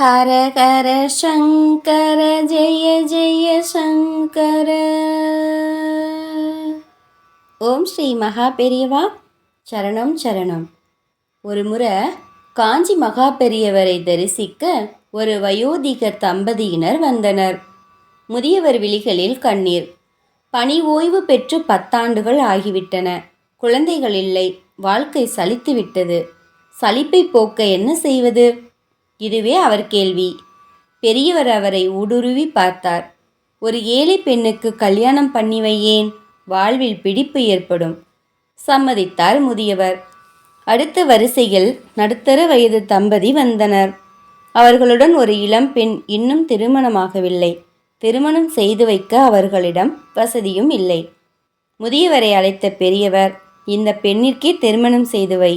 ஹர ஹர சங்கர ஜெய ஜெய சங்கர. ஓம் ஸ்ரீ மகா பெரியவா சரணம் சரணம். ஒரு முறை காஞ்சி மகா பெரியவரை தரிசிக்க ஒரு வயோதிக தம்பதியினர் வந்தனர். முதியவர் விழிகளில் கண்ணீர். பணி ஓய்வு பெற்று பத்தாண்டுகள் ஆகிவிட்டன. குழந்தைகள் இல்லை. வாழ்க்கை சலித்துவிட்டது. சலிப்பை போக்க என்ன செய்வது? இதுவே அவர் கேள்வி. பெரியவர் அவரை ஊடுருவி பார்த்தார். ஒரு ஏழை பெண்ணுக்கு கல்யாணம் பண்ணி வையேன் வாழ்வில் பிடிப்பு ஏற்படும். சம்மதித்தார் முதியவர். அடுத்த வரிசையில் நடுத்தர வயது தம்பதி வந்தனர். அவர்களுடன் ஒரு இளம் பெண் இன்னும் திருமணமாகவில்லை. திருமணம் செய்து வைக்க அவர்களிடம் வசதியும் இல்லை. முதியவரை அழைத்த பெரியவர் இந்த பெண்ணிற்கே திருமணம் செய்து வை.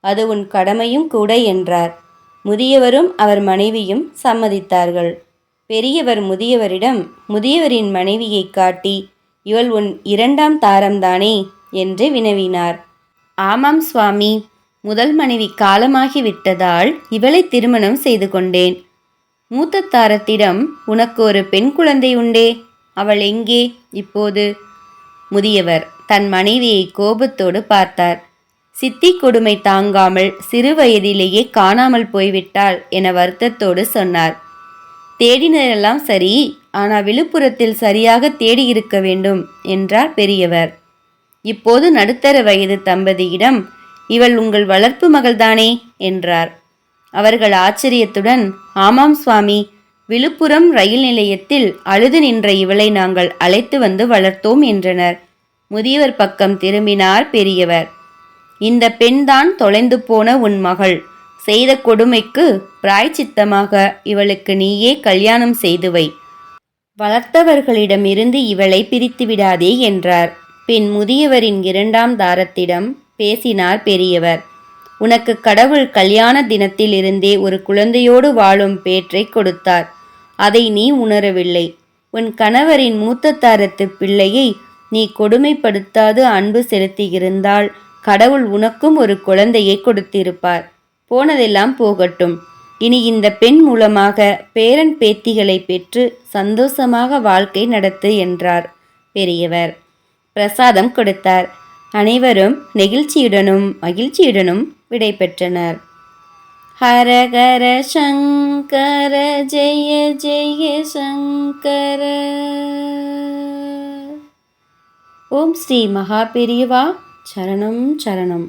அது உன் கடமையும் கூட என்றார். முதியவரும் அவர் மனைவியும் சம்மதித்தார்கள். பெரியவர் முதியவரிடம் முதியவரின் மனைவியை காட்டி இவள் உன் இரண்டாம் தாரம்தானே? என்று வினவினார். ஆமாம் சுவாமி முதல் மனைவி காலமாகி விட்டதால் இவளை திருமணம் செய்து கொண்டேன். மூத்த தாரத்திடம் உனக்கு ஒரு பெண் குழந்தை உண்டே அவள் எங்கே? இப்போது முதியவர் தன் மனைவியை கோபத்தோடு பார்த்தார். சித்தி கொடுமை தாங்காமல் சிறுவயதிலேயே காணாமல் போய்விட்டாள் என வருத்தத்தோடு சொன்னார். தேடினரெல்லாம் சரி ஆனால் விழுப்புரத்தில் சரியாக தேடி இருக்க வேண்டும் என்றார் பெரியவர். இப்போது நடுத்தர வயது தம்பதியிடம் இவள் உங்கள் வளர்ப்பு மகள்தானே? என்றார். அவர்கள் ஆச்சரியத்துடன் ஆமாம் சுவாமி விழுப்புரம் ரயில் நிலையத்தில் அழுது நின்ற இவளை நாங்கள் அழைத்து வந்து வளர்த்தோம் என்றனர். முதியவர் பக்கம் திரும்பினார் பெரியவர். இந்த பெண்தான் தொலைந்து போன உன் மகள். செய்த கொடுமைக்கு பிராய்ச்சித்தமாக இவளுக்கு நீயே கல்யாணம் செய்து வை வளர்த்தவர்களிடமிருந்து இவளை பிரித்து விடாதே என்றார். பின் முதியவரின் இரண்டாம் தாரத்திடம் பேசினார் பெரியவர். உனக்கு கடவுள் கல்யாண தினத்திலிருந்தே ஒரு குழந்தையோடு வாழும் பேற்றை கொடுத்தார். அதை நீ உணரவில்லை. உன் கணவரின் மூத்த தாரத்து பிள்ளையை நீ கொடுமைப்படுத்தாது அன்பு செலுத்தியிருந்தால் கடவுள் உனக்கும் ஒரு குழந்தையை கொடுத்திருப்பார். போனதெல்லாம் போகட்டும். இனி இந்த பெண் மூலமாக பேரன் பேத்திகளை பெற்று சந்தோஷமாக வாழ்க்கை நடத்து என்றார் பெரியவர். பிரசாதம் கொடுத்தார். அனைவரும் நெகிழ்ச்சியுடனும் மகிழ்ச்சியுடனும் விடை பெற்றனர். சங்கர ஜெய ஜெய சங்கர. ஓம் ஸ்ரீ மகா பெரியவா சரணம் சரணம்